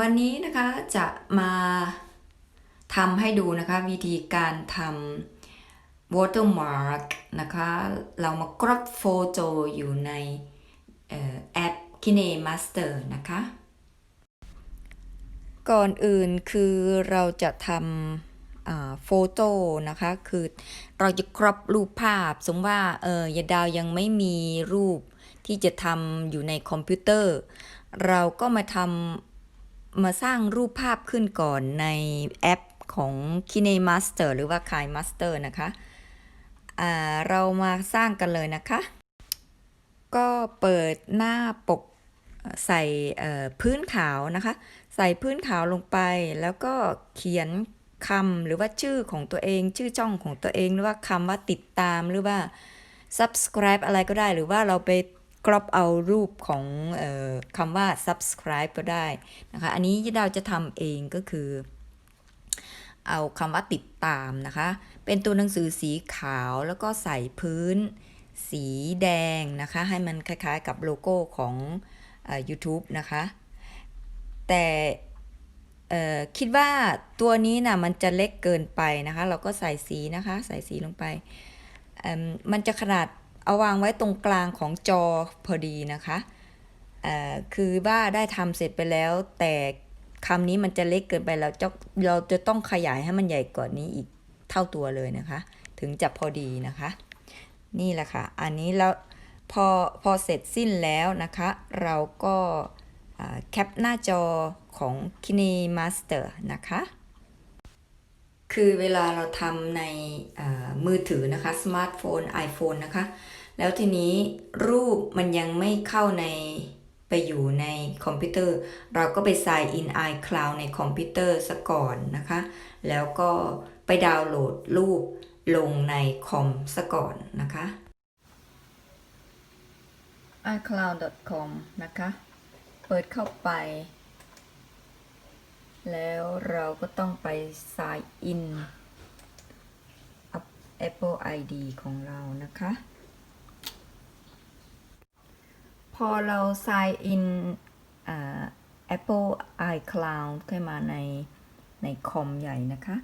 วันนี้นะคะจะมาทำให้ดูนะคะ วิธีการทำ watermark นะคะ เรามากรอบโฟโต้อยู่ในออแอป KineMaster นะคะ ก่อนอื่นคือเราจะทำโฟโต้นะคะ คือเราจะกรอบรูปภาพ สมมติว่าเออยาดาวยังไม่มีรูปที่จะทำอยู่ในคอมพิวเตอร์ เราก็มาทำ มาสร้างรูปภาพขึ้นก่อนในแอปของ KineMaster หรือว่า KineMaster นะคะอ่าเรามาสร้างกันเลยนะคะ ก็เปิดหน้าปกใส่เอ่อพื้นขาวนะคะ ใส่พื้นขาวลงไปแล้วก็เขียนคำหรือว่าชื่อของตัวเอง ชื่อช่องของตัวเองหรือว่าคำว่าติดตามหรือว่า subscribe อะไรก็ได้หรือว่าเราไป กรอบเอารูปของออคำว่า subscribe ก็ได้นะคะ อันนี้เราวจะทำเองก็คือ เอาคำว่าติดตามนะคะ เป็นตัวหนังสือสีขาวแล้วก็ใส่พื้นสีแดงนะคะ ให้มันคล้ายๆกับโลโก้ของอ YouTube นะคะ แต่คิดว่าตัวนี้นะมันจะเล็กเกินไปนะคะ เราก็ใส่สีนะคะ ใส่สีลงไป มันจะขนาด เอาวางไว้ตรงกลางของจอพอดีนะคะคือว่าได้ทำเสร็จไปแล้ว แต่คำนี้มันจะเล็กเกินไปเราจะเราจะต้องขยายให้มันใหญ่กว่านี้อีกเท่าตัวเลยนะคะ ถึงจะพอดีนะคะ นี่แหละค่ะ อันนี้แล้วพอพอเสร็จสิ้นแล้วนะคะ เราก็แคปหน้าจอของ KineMaster นะคะ คือเวลาเราทำในมือถือนะคะสมาร์ทโฟน iPhone นะคะ แล้วทีนี้รูปมันยังไม่เข้าในไปอยู่ในคอมพิวเตอร์ เราก็ไปใส่ in iCloud ในคอมพิวเตอร์ซะก่อนนะคะ แล้วก็ไปดาวน์โหลดรูปลงในคอมซะก่อนนะคะ iCloud.com นะคะ เปิดเข้าไป แล้วเราก็ต้องไป sign in Apple ID ของเรานะคะ พอเรา sign in Apple iCloud ขึ้นมาในในคอมใหญ่นะคะ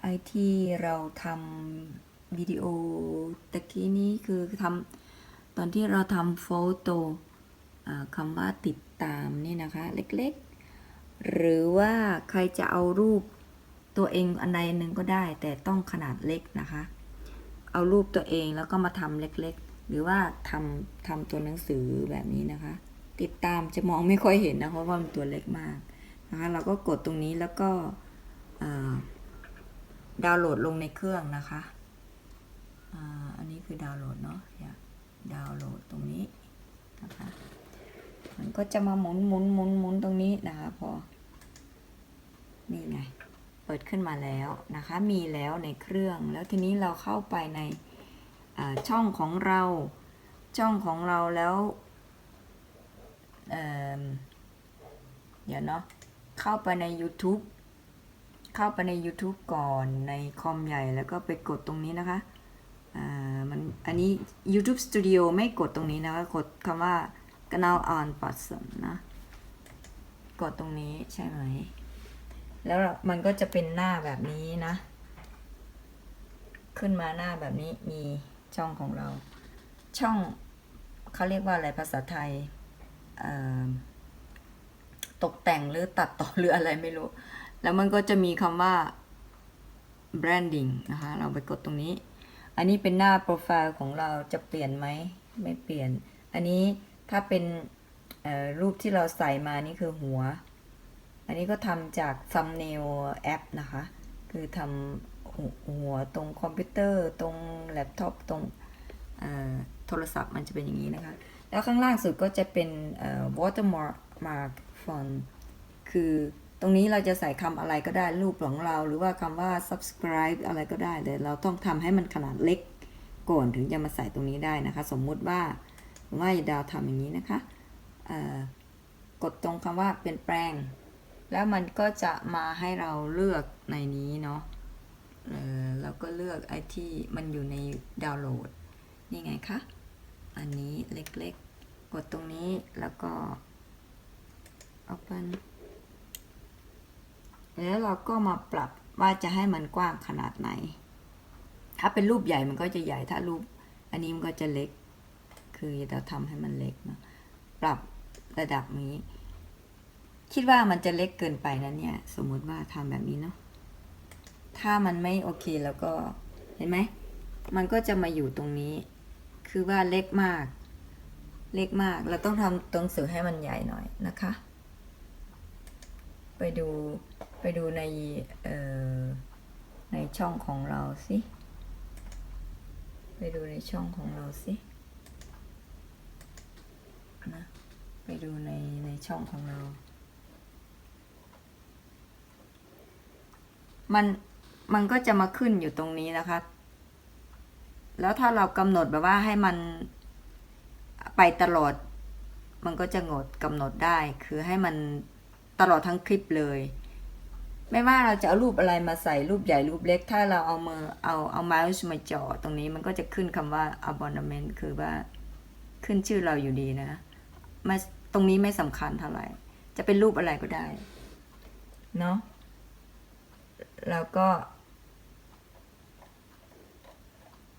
ไอที่เราทำวิดีโอตะกี้นี้คือทำตอนที่เราทำโฟโต้คำว่าติดตามนี่นะคะ เล็กๆ หรือว่าใครจะเอารูปตัวเองอันใดหนึ่งก็ได้ แต่ต้องขนาดเล็กนะคะ เอารูปตัวเองแล้วก็มาทำเล็กๆ หรือว่าทำทำตัวหนังสือแบบนี้นะคะ ติดตามจะมองไม่ค่อยเห็นนะเพราะว่ามันตัวเล็กมากนะคะ เราก็กดตรงนี้แล้วก็ดาวน์โหลดลงในเครื่องนะคะอ่าอันนี้คือดาวน์โหลดเนาะดาวน์โหลดตรงนี้นะคะ มันก็จะมาหมุนหมุนหมุนหมุนตรงนี้นะคะพอ นี่ไง เปิดขึ้นมาแล้วนะคะ มีแล้วในเครื่อง แล้วทีนี้เราเข้าไปในช่องของเรา ช่องของเราแล้วเอ่อเดี๋ยวเนาะ เข้าไปใน YouTube เข้าไปใน YouTube ก่อนในคอมใหญ่แล้วก็ไปกดตรงนี้นะคะอ่ามันอันนี้ YouTube Studio ไม่กดตรงนี้นะคะ กดคำว่า Kanal on p a s s o n นะ กดตรงนี้ใช่ไหม แล้วมันก็จะเป็นหน้าแบบนี้นะ ขึ้นมาหน้าแบบนี้มีช่องของเรา ช่องเขาเรียกว่าอะไรภาษาไทย ตกแต่งหรือตัดต่อหรืออะไรไม่รู้ แล้วมันก็จะมีคำว่า branding นะคะ เราไปกดตรงนี้ อันนี้เป็นหน้าโปรไฟล์ของเราจะเปลี่ยนไหม ไม่เปลี่ยน อันนี้ ถ้าเป็นรูปที่เราใส่มานี่คือหัว อันนี้ก็ทำจาก thumbnail แอปนะคะ คือทำหัวตรงคอมพิวเตอร์ตรงแล็ปท็อปตรงโทรศัพท์มันจะเป็นอย่างนี้นะคะ แล้วข้างล่างสุดก็จะเป็น watermark mark font คือตรงนี้เราจะใส่คำอะไรก็ได้รูปของเรา หรือว่าคำว่า subscribe อะไรก็ได้แต่เราต้องทำให้มันขนาดเล็กก่อนถึงจะมาใส่ตรงนี้ได้นะคะ สมมุติว่า ว่าดาวทำอย่างนี้นะคะกดตรงคำว่าเปลี่ยนแปลง แล้วมันก็จะมาให้เราเลือกในนี้เนาะเออเราก็เลือกไอ้ที่มันอยู่ในดาวน์โหลด นี่ไงคะ อันนี้เล็กๆ กดตรงนี้แล้วก็ open แล้วเราก็มาปรับว่าจะให้มันกว้างขนาดไหน ถ้าเป็นรูปใหญ่มันก็จะใหญ่ถ้ารูป อันนี้มันก็จะเล็ก คือเราทำให้มันเล็กเนะปรับระดับนี้ คิดว่ามันจะเล็กเกินไปนะเนี่ย สมมติว่าทำแบบนี้เนาะถ้ามันไม่โอเคแล้วก็เห็นไหมมันก็จะมาอยู่ตรงนี้ คือว่าเล็กมาก เล็กมาก เราต้องทำตรงสือให้มันใหญ่หน่อยนะคะ ไปดูไปดูในเอ่อในช่องของเราสิ ไปดูในช่องของเราสิ นะ ไปดูในในช่องของเรา มันมันก็จะมาขึ้นอยู่ตรงนี้นะคะ แล้วถ้าเรากำหนดแบบว่าให้มันไปตลอด มันก็จะงดกำหนดได้ คือให้มันตลอดทั้งคลิปเลย ไม่ว่าเราจะเอารูปอะไรมาใส่รูปใหญ่รูปเล็ก ถ้าเราเอามือเอาเอาเมาส์มาจ่อตรงนี้มันก็จะขึ้นคำว่า abonnement คือว่าขึ้นชื่อเราอยู่ดีนะ ไม่ตรงนี้ไม่สำคัญเท่าไหร่ จะเป็นรูปอะไรก็ได้ เนาะแล้วก็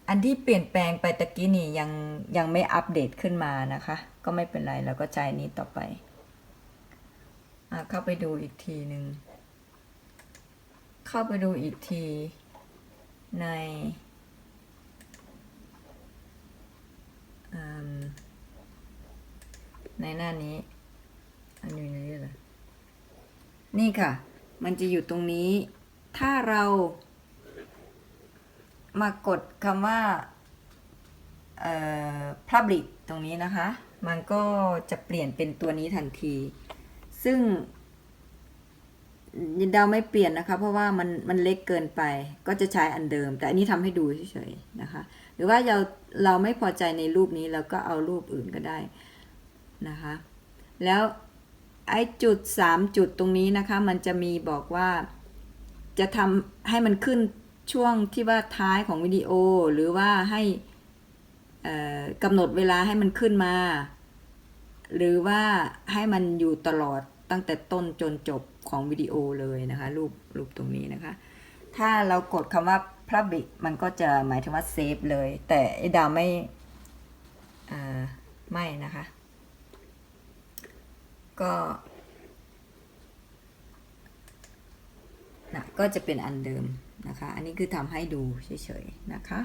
อันที่เปลี่ยนแปลงไปตะกี้นี่ยังยังไม่อัปเดตขึ้นมานะคะ ก็ไม่เป็นไรเราก็ใช้นี้ต่อไปอะเข้าไปดูอีกทีหนึ่ง เข้าไปดูอีกทีในอืม ในหน้านี้ อันนี้ในนี้เหรอนี่ค่ะ มันจะอยู่ตรงนี้ ถ้าเรา มากดคำว่าเอ่อ public ตรงนี้นะคะ มันก็จะเปลี่ยนเป็นตัวนี้ทันที ซึ่งยินดาวไม่เปลี่ยนนะคะ เพราะว่ามันมันเล็กเกินไป ก็จะใช้อันเดิม แต่อันนี้ทำให้ดูเฉยๆนะคะ หรือว่าเราเราไม่พอใจในรูปนี้เราก็เอารูปอื่นก็ได้ นะคะ แล้วไอ้จุดสามจุดตรงนี้นะคะ มันจะมีบอกว่าจะทำให้มันขึ้นช่วงที่ว่าท้ายของวิดีโอหรือว่าให้กำหนดเวลาให้มันขึ้นมา หรือว่าให้มันอยู่ตลอดตั้งแต่ต้นจนจบของวิดีโอเลยนะคะ รูปรูปตรงนี้นะคะ ถ้าเรากดคำว่า public มันก็จะหมายถึงว่าเซฟเลย แต่ไอ้ดาวไม่ไม่นะคะ ก็นะก็จะเป็นอันเดิมนะคะ อันนี้คือทำให้ดูเฉยๆนะคะ